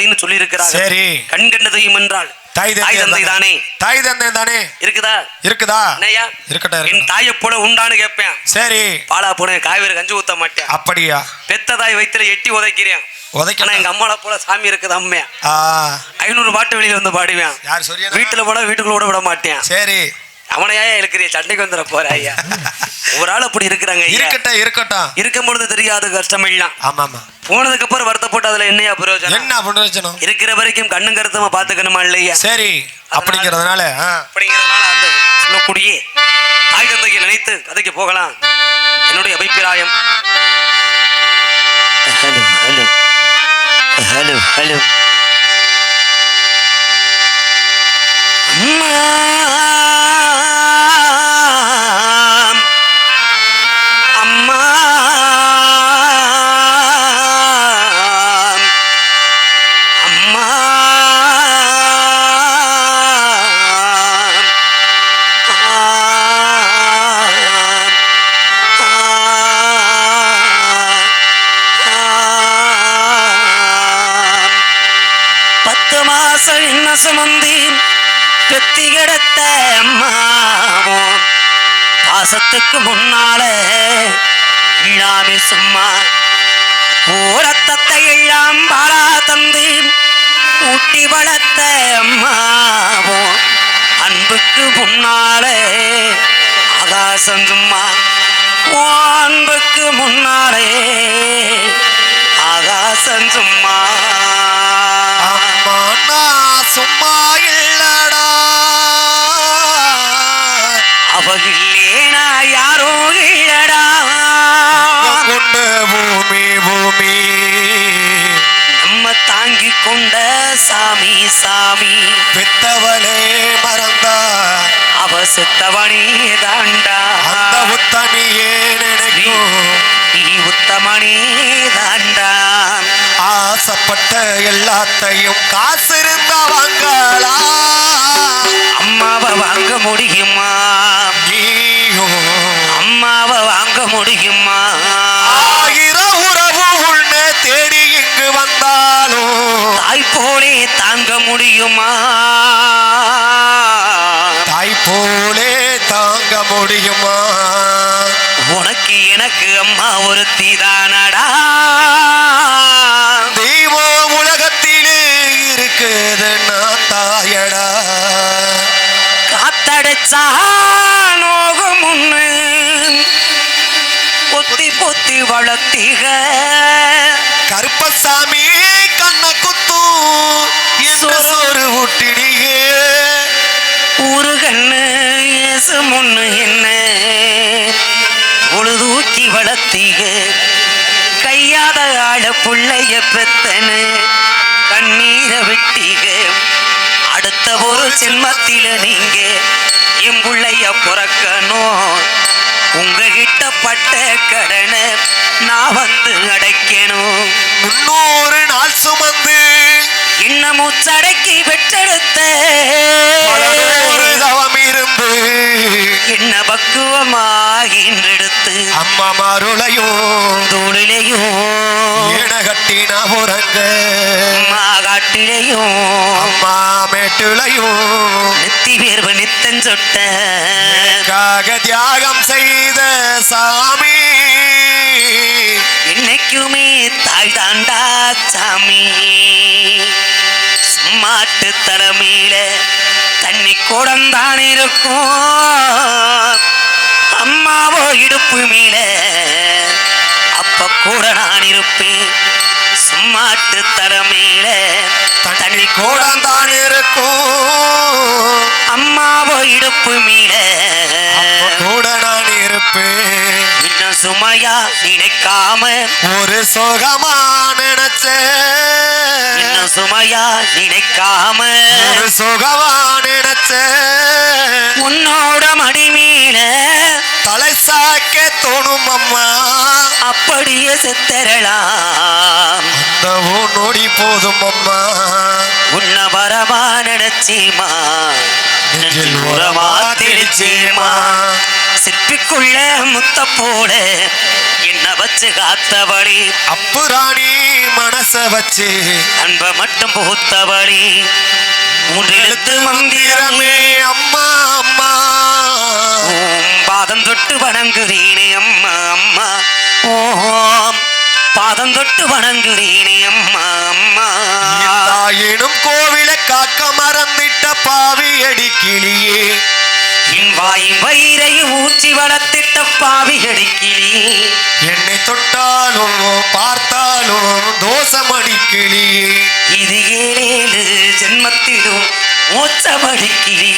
கதின்னு சொல்லி இருக்கிறார் சரி. கண் கண்ட தெய்வம் என்றால் தாய் தந்தை தானே. தாய் தந்தை தானே. இருக்குதா? இருக்குதா? என்னய்யா? இருக்கட்டும் என். தாயை போல உண்டான்னு கேட்பேன். சரி. பாலா போன காய்கறி கஞ்சி ஊத்த மாட்டேன். அப்படியா? பெத்த தாய் வயித்துல எட்டி உதைக்கிறேன். ஆனா உதைக்க எங்க அம்மாவை போல சாமி இருக்குது அம்மையா. ஐநூறு பாட்டு வெளியில வந்து பாடுவேன். வீட்டுல போல வீட்டுக்குள்ள விட மாட்டேன். சரி. அவனையா இருக்கிற சண்டைக்கு வந்துட போற ஐயா. ஒரு ஆள் அப்படி இருக்கிறாங்க இருக்கட்டும் இருக்கட்டும். இருக்கும் பொழுது தெரியாத கஷ்டம் எல்லாம் ஆமா ஆமா போனதுக்கு அப்புறம் வருத்தப்பட்டு அதுல என்னையா பிரயோஜனம்? என்ன பிரயோஜனம்? இருக்கிற வரைக்கும் கண்ணும் கருத்துமா பாத்துக்கணுமா இல்லையா? சரி அப்படிங்கிறதுனால அப்படிங்கிறதுனால அந்த சொல்லக்கூடிய தாய் தந்தையை நினைத்து கதைக்கு போகலாம். என்னுடைய அபிப்பிராயம். Hello hello. Hello hello. அம்மா! அம்மா. அம்மா. பத்து மாசம் என்ன சுமந்தி பெத்தி கிடத்த அம்மாவும். பாசத்துக்கு முன்னால இல்லாமே சும்மா. ஊரத்தத்தை எல்லாம் பாலா தந்து ஊட்டி வளர்த்த அம்மாவும் அன்புக்கு முன்னாலே ஆகாசம் சும்மா. அன்புக்கு முன்னாலே ஆகாசம் சும்மா. சும்மா இல்லடா. அவகில்லேனா யாரோ இல்லடா கொண்டு பூமி பூமி. நம்ம தாங்கி கொண்ட சாமி சாமி. பெத்தவளே மறந்தா. அவ செத்தவனே தாண்டா. அந்த உத்தமியே நினைக்கும். நீ உத்தமனே தாண்டா. ஆசைப்பட்ட எல்லாத்தையும் காசு இருந்தா வாங்கலா அம்மாவை வாங்க முடியுமா? முடியுமா? ஆயிரம் உறவு உன்னை தேடி இங்கு வந்தாலும் தாய் போலே தாங்க முடியுமா? தாய் போலே தாங்க முடியுமா? உனக்கு எனக்கு அம்மா ஒரு தானடா. தெய்வம் உலகத்திலே இருக்குதுன்னா தாயடா. காத்தடைச்சா நோகம் ஒண்ணு. பொத்தி பொத்தி வளர்த்திக. கருப்பசாமி கண்ண குத்தும் ஒரு ஊட்டினியே ஊரு கண்ணு இயேசு முன்னு என்ன? பொழுதூக்கி வளர்த்திக. கையாத ஆள புள்ளைய பெத்தனு கண்ணீரை விட்டீக. அடுத்த ஒரு ஜென்மத்தில நீங்க என் புள்ளைய பிறக்கணும். உங்ககிட்ட பட்ட கடனை நான் வந்து அடைக்கணும். முன்னூறு நாள் சுமந்து இன்னமும் சடைக்கு பெற்றெடுத்த தவம் இருந்து என்ன பக்குவமாகின்றெடுத்து அம்மா மாருளையும் தோளிலையும் ஏன கட்டின உறங்க. மாகாட்டிலையும் அம்மா மேட்டுளையும் நெத்தி வேர்வு நித்தம் சொட்ட. தியாகம் செய்த சாமி. என்னைக்குமே தாய் தாண்டா சாமி. சும்மாட்டு தலைமையில தண்ணி கூடந்தான் இருக்கும். அம்மாவோ இடுப்பு மேல அப்ப கூட நான் இருப்பேன். சும்மாட்டு தலைமையில தண்ணி கூடந்தான் இருக்கும். அம்மாவோ இடுப்பு அப்ப கூட நான் இருப்பேன். இன்னும் சுமையா நினைக்காம ஒரு சுகமா இன்னும் சுமையா நினைக்காம ஒரு சுகமா நினைச்சேன். தலை சாக்க தோணும் அம்மா. அப்படியே செத்தரலாம் அந்த நொடி போதும் அம்மா. உன்ன வரமா நினைச்சேமா நெஞ்சில் உரமா தெளிச்சேமா சிற்பிக்குள்ள முத்த போல என்ன வச்சு காத்தபடி அப்புராணி மனச வச்சு. அன்ப மட்டும் புகுத்தபடி மூன்றெழுத்து மந்திரமே அம்மா அம்மா. பாதம் தொட்டு வணங்குறீனே அம்மா அம்மா. ஓம். பாதம் தொட்டு வணங்குறீனே அம்மா அம்மா. தாயினும் கோவில காக்க மறந்திட்ட பாவி அடி கிளியே. என் வாயின் வயிறை ஊற்றி வளர்த்திட்ட பாவி அடிக்கிளி என்னை தொட்டாலும் பார்த்தாலும் தோசமடி கிளியே. இது ஏழேழு ஜென்மத்திலும் மூச்சமடிக்கிளி